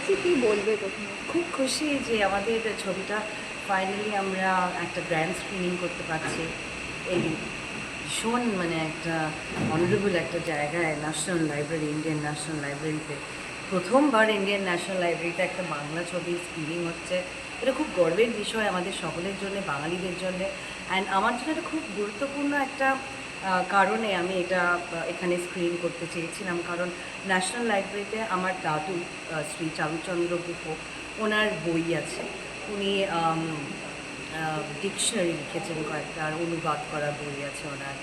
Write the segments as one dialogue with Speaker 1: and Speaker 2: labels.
Speaker 1: কাছে কি বলবে প্রথমে?
Speaker 2: খুব খুশি যে আমাদের ছবিটা ফাইনালি আমরা একটা গ্র্যান্ড স্ক্রিনিং করতে পারছি। এই ভীষণ মানে একটা অনারেবল একটা জায়গায় ন্যাশনাল লাইব্রেরি ইন্ডিয়ান ন্যাশনাল লাইব্রেরিতে প্রথমবার ইন্ডিয়ান ন্যাশনাল লাইব্রেরিতে একটা বাংলা ছবি স্ক্রিনিং হচ্ছে। এটা খুব গর্বের বিষয় আমাদের সকলের জন্য, বাঙালিদের জন্য। অ্যান্ড আমার জন্য খুব গুরুত্বপূর্ণ একটা কারণে আমি এটা এখানে স্ক্রিন করতে চেয়েছিলাম। কারণ ন্যাশনাল লাইব্রেরিতে আমার দাদু শ্রী চারুচন্দ্র গুহ, ওনার বই আছে। উনি ডিকশনারি লিখেছেন কয়েকটা, আর অনুবাদ করা বই আছে ওনার।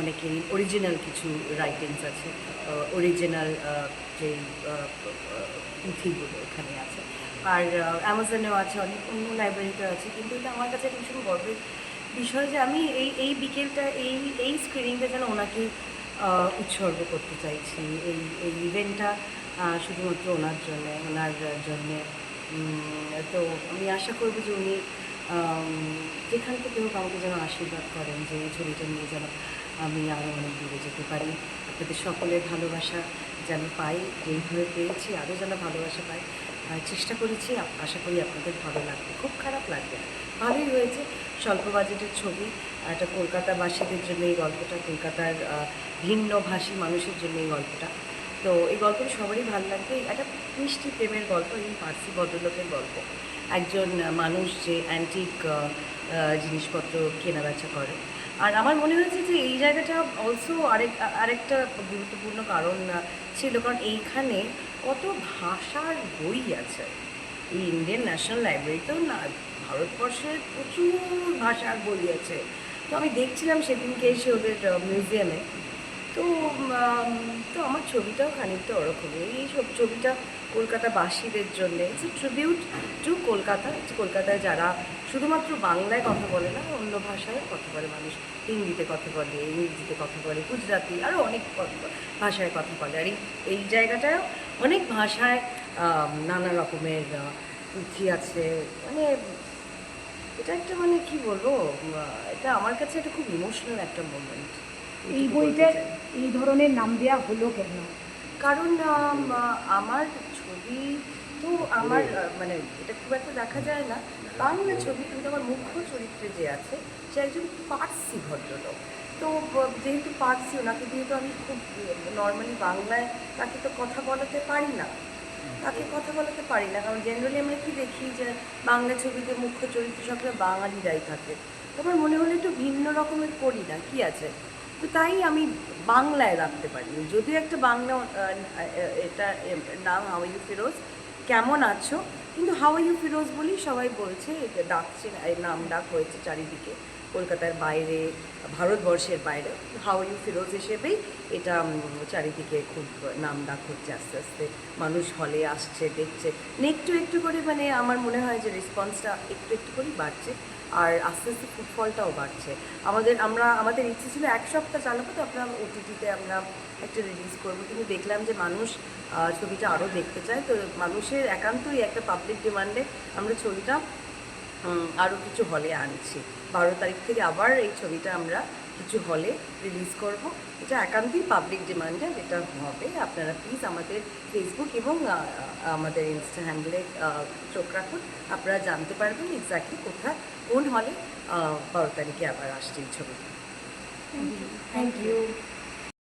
Speaker 2: অনেকেরই অরিজিনাল কিছু রাইটিংস আছে। অরিজিনাল যে পুঁথিগুলো এখানে আছে। আর অ্যামাজনেও আছে, অনেক অন্য লাইব্রেরিতেও আছে। কিন্তু এটা আমার কাছে ভীষণ গর্বের বিষয় যে আমি এই এই বিকেলটা, এই এই স্ক্রিনিংটা যেন ওনাকে উৎসর্গ করতে চাইছি। এই এই ইভেন্টটা শুধুমাত্র ওনার জন্যে ওনার জন্যে। তো আমি আশা করব যে উনি যেখান থেকে হোক আমাকে যেন আশীর্বাদ করেন যে এই ছবিটা নিয়ে যেন আমি আরও অনেক দূরে যেতে পারি। আপনাদের সকলের ভালোবাসা যেন পাই যেইভাবে পেয়েছি আরও যেন ভালোবাসা পাই। চেষ্টা করেছি। আশা করি আপনাদের ভালো লাগবে, খুব খারাপ লাগবে ভালোই হয়েছে। স্বল্প বাজেটের ছবি, একটা কলকাতাবাসীদের জন্য এই গল্পটা, কলকাতার ভিন্নভাষী মানুষের জন্য এই গল্পটা। তো এই গল্পটা সবারই ভালো লাগবে। একটা মিষ্টি প্রেমের গল্প এবং পার্সি ভদ্রলোকের গল্প। একজন মানুষ যে অ্যান্টিক জিনিসপত্র কেনাবেচা করে। আর আমার মনে হয়েছে যে এই জায়গাটা অলসো আরেক, আরেকটা গুরুত্বপূর্ণ কারণ ছিল, কারণ এইখানে কত ভাষার বই আছে। এই ইন্ডিয়ান ন্যাশনাল লাইব্রেরিতেও না ভারতবর্ষের প্রচুর ভাষার বই আছে। তো আমি দেখছিলাম সেদিনকে এসে ওদের মিউজিয়ামে তো তো আমার ছবিটাও খানিকটা ওরকমই। এই সব ছবিটা কলকাতাবাসীদের জন্য it's a tribute to Kolkata. কলকাতায় যারা শুধুমাত্র বাংলায় কথা বলে না, অন্য ভাষায় কথা বলে। মানুষ হিন্দিতে কথা বলে, ইংরেজিতে কথা বলে গুজরাটি আরও অনেক ভাষায় কথা বলে। আর এই- জায়গাটায় অনেক ভাষায় নানা রকমের পুঁথি আছে। মানে এটা একটা মানে কি বলব এটা আমার কাছে এটা খুব ইমোশনাল একটা মোমেন্ট
Speaker 1: এই বইটার এই ধরনের নাম দেওয়া হলো কেন?
Speaker 2: কারণ আমার ছবি তো আমার মানে এটা খুব একটা দেখা যায় না। বাংলা ছবি কিন্তু আমার মুখ্য চরিত্রে যে আছে সে একজন পার্সি ভদ্রলোক। তো যেহেতু পার্সি ওনাকে দিয়ে তো আমি খুব নর্মালি বাংলায় তাকে তো কথা বলাতে পারি না। তাকে কথা বলাতে পারি না। কারণ জেনারেলি আমরা কি দেখি যে বাংলা ছবিতে মুখ্য চরিত্র সবসময় বাঙালিরাই থাকে। তো আমার মনে হলো একটু ভিন্ন রকমের করি না। কি আছে? তো তাই আমি বাংলায় রাখতে পারি। যদিও একটা বাংলা এটা নাম হাউ ইউ ফিরোজ কেমন আছো? কিন্তু হাউ ইউ ফিরোজ বলি সবাই বলছে ডাকছে নাম ডাক হয়েছে চারিদিকে। কলকাতার বাইরে, ভারতবর্ষের বাইরে হাউ ইউ ফিরোজ হিসেবেই এটা চারিদিকে খুব নাম ডাক হচ্ছে আস্তে আস্তে। মানুষ হলে আসছে, দেখছে। একটু একটু করে মানে আমার মনে হয় যে রেসপন্সটা একটু একটু করেই বাড়ছে। আর আস্তে আস্তে ফুটফলটাও বাড়ছে। আমাদের, আমরা, আমাদের ইচ্ছে ছিল এক সপ্তাহ চালাবো, তো আমরা ওটিটিতে আমরা একটা রিলিজ করব। কিন্তু দেখলাম যে মানুষ ছবিটা আরও দেখতে চায়। তো মানুষের একান্তই একটা পাবলিক ডিমান্ডে আমরা ছবিটা আরও কিছু হলে আনছি। বারো তারিখ থেকে আবার এই ছবিটা আমরা কিছু হলে রিলিজ করব। এটা একান্তই পাবলিক ডিমান্ডে যেটা হবে। আপনারা প্লিজ আমাদের ফেসবুক এবং আমাদের ইনস্টা হ্যান্ডেলে চোখ রাখুন। আপনারা জানতে পারবেন এক্স্যাক্টলি কোথায়, কোন হলে বারো তারিখে আবার আসছে এই ছবি
Speaker 1: থ্যাংক ইউ